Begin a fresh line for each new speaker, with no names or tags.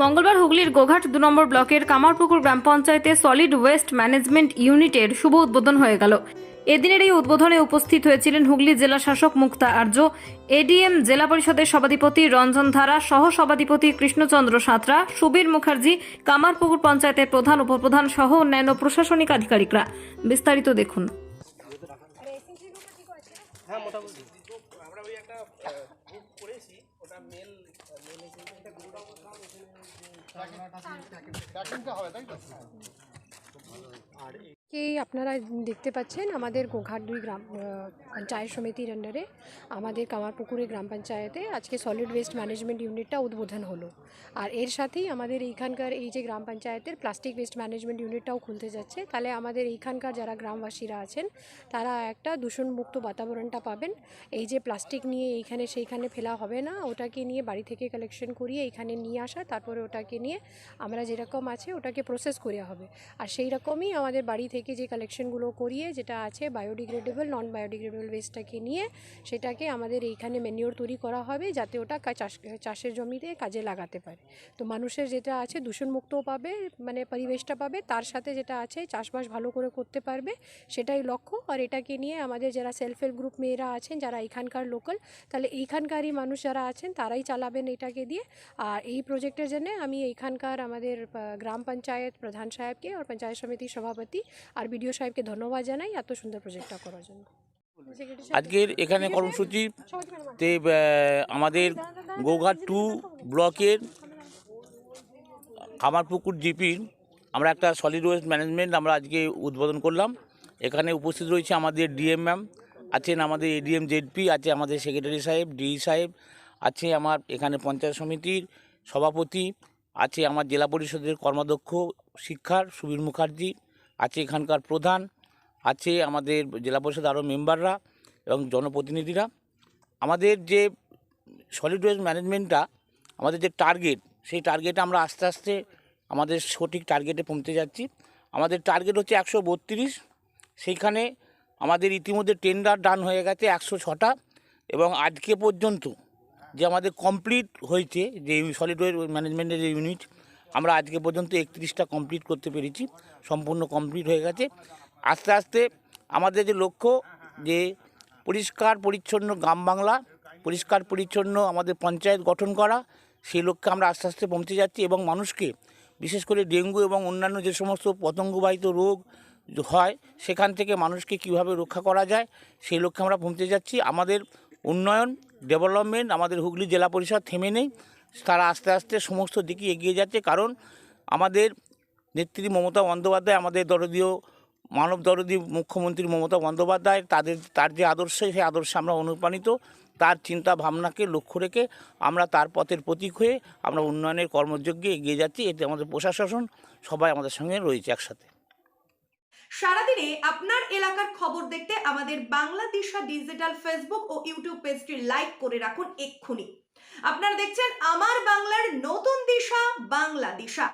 মঙ্গলবার হুগলির গোঘাট দু নম্বর ব্লকের কামারপুকুর গ্রাম পঞ্চায়েতে সলিড ওয়েস্ট ম্যানেজমেন্ট ইউনিটের শুভ উদ্বোধন হয়ে গেল। এদিনের এই উদ্বোধনে উপস্থিত হয়েছিলেন হুগলি জেলা শাসক মুক্তা আর্য, এডিএম জেলা পরিষদের সভাধিপতি রঞ্জন ধারা, সহ সভাধিপতি কৃষ্ণচন্দ্র সাঁতরা, সুবীর মুখার্জি, কামারপুকুর পঞ্চায়েতের প্রধান, উপপ্রধান সহ অন্যান্য প্রশাসনিক আধিকারিকরা। বিস্তারিত দেখুন।
হ্যাঁ মোটামুটি। আমরা ওই একটা ওটা মেল মেল এটা গ্রুপ আর
কি আপনারা দেখতে পাচ্ছেন আমাদের গোঘাট দুই গ্রাম পঞ্চায়েত সমিতির আন্ডারে আমাদের কামারপুকুরে গ্রাম পঞ্চায়েতে আজকে সলিড ওয়েস্ট ম্যানেজমেন্ট ইউনিটটা উদ্বোধন হলো। আর এর সাথেই আমাদের এইখানকার এই যে গ্রাম পঞ্চায়েতের প্লাস্টিক ওয়েস্ট ম্যানেজমেন্ট ইউনিটটাও খুলতে যাচ্ছে। তাহলে আমাদের এইখানকার যারা গ্রামবাসীরা আছেন, তারা একটা দূষণমুক্ত বাতাবরণটা পাবেন। এই যে প্লাস্টিক নিয়ে এইখানে সেইখানে ফেলা হবে না, ওটাকে নিয়ে বাড়ি থেকে কালেকশন করিয়ে এইখানে নিয়ে আসা, তারপরে ওটাকে নিয়ে আমরা যেরকম আছে ওটাকে প্রসেস করা হবে। আর সেই রকমই আমাদের বাড়ি থেকে যে কালেকশনগুলো করিয়ে যেটা আছে বায়োডিগ্রেডেবল নন বায়োডিগ্রেডেবল ওয়েস্টটাকে নিয়ে সেটাকে আমাদের এইখানে ম্যানিওর তৈরি করা হবে যাতে ওটা চাষ, চাষের জমিতে কাজে লাগাতে পারে। তো মানুষের যেটা আছে দূষণমুক্তও পাবে মানে পরিবেশটা পাবে, তার সাথে যেটা আছে চাষবাস ভালো করে করতে পারবে, সেটাই লক্ষ্য। আর এটাকে নিয়ে আমাদের যারা সেলফ হেল্প গ্রুপ মেয়েরা আছেন, যারা এখানকার লোকাল তাহলে এইখানকারই মানুষ যারা আছেন, তারাই চালাবেন এটাকে দিয়ে। আর এই প্রজেক্টের জন্য আমি এইখানকার আমাদের গ্রাম পঞ্চায়েত প্রধান সাহেবকে, আর পঞ্চায়েত সমিতির সভাপতি আর বিডিও সাহেবকে ধন্যবাদ জানাই এত সুন্দর প্রজেক্টটা করার জন্য।
আজকের এখানে কর্মসূচিতে আহ, আমাদের গোঘাট টু ব্লকের কামারপুকুর জিপির আমরা একটা সলিড ওয়েস্ট ম্যানেজমেন্ট আমরা আজকে উদ্বোধন করলাম। এখানে উপস্থিত রয়েছে আমাদের ডিএম ম্যাম আছেন আমাদের এডিএম জেডপি আছে আমাদের সেক্রেটারি সাহেব ডিই সাহেব আছে আমার এখানে পঞ্চায়েত সমিতির সভাপতি আছে আমার জেলা পরিষদের কর্মাধ্যক্ষ শিক্ষার সুবীর মুখার্জি আছে এখানকার প্রধান, আছে আমাদের জেলা পরিষদ আরও মেম্বাররা এবং জনপ্রতিনিধিরা। আমাদের যে সলিড ওয়েস্ট ম্যানেজমেন্টটা আমাদের যে টার্গেট সেই টার্গেটে আমরা আস্তে আস্তে আমাদের সঠিক টার্গেটে পৌঁছে যাচ্ছি। আমাদের টার্গেট হচ্ছে একশো বত্রিশ, সেইখানে আমাদের ইতিমধ্যে টেন্ডার ডান হয়ে গেছে একশো ছটা এবং আজকে পর্যন্ত যে আমাদের কমপ্লিট হয়েছে যে সলিড ওয়েস্ট ম্যানেজমেন্টের যে ইউনিট আমরা আজকে পর্যন্ত একত্রিশটা কমপ্লিট করতে পেরেছি, সম্পূর্ণ কমপ্লিট হয়ে গেছে। আস্তে আস্তে আমাদের যে লক্ষ্য যে পরিষ্কার পরিচ্ছন্ন গ্রাম বাংলা, পরিষ্কার পরিচ্ছন্ন আমাদের পঞ্চায়েত গঠন করা সেই লক্ষ্যে আমরা আস্তে আস্তে পৌঁছে যাচ্ছি এবং মানুষকে বিশেষ করে ডেঙ্গু এবং অন্যান্য যে সমস্ত পতঙ্গবাহিত রোগ হয়, সেখান থেকে মানুষকে কীভাবে রক্ষা করা যায়, সেই লক্ষ্যে আমরা পৌঁছে যাচ্ছি। আমাদের উন্নয়ন ডেভেলপমেন্ট আমাদের হুগলি জেলা পরিষদ থেমে নেই। তারা আস্তে আস্তে সমস্ত দিকে এগিয়ে যাচ্ছে। কারণ আমাদের নেত্রী মমতা বন্দ্যোপাধ্যায়, আমাদের দরদীয়, মানব দরদী মুখ্যমন্ত্রী মমতা বন্দ্যোপাধ্যায়, তাদের, তার যে আদর্শ, সেই আদর্শে আমরা অনুপ্রাণিত। তার চিন্তা ভাবনাকে লক্ষ্য রেখে আমরা তার পথের প্রতীক হয়ে আমরা উন্নয়নের কর্মযজ্ঞে এগিয়ে যাচ্ছি। এতে আমাদের প্রশাসন সবাই আমাদের সঙ্গে রয়েছে একসাথে।
সারাদিনে আপনার এলাকার খবর দেখতে আমাদের বাংলাদেশা ডিজিটাল ফেসবুক ও ইউটিউব পেজটি লাইক করে রাখুন এক্ষুনি। আপনারা দেখছেন আমার বাংলার নতুন দিশা বাংলা দিশা।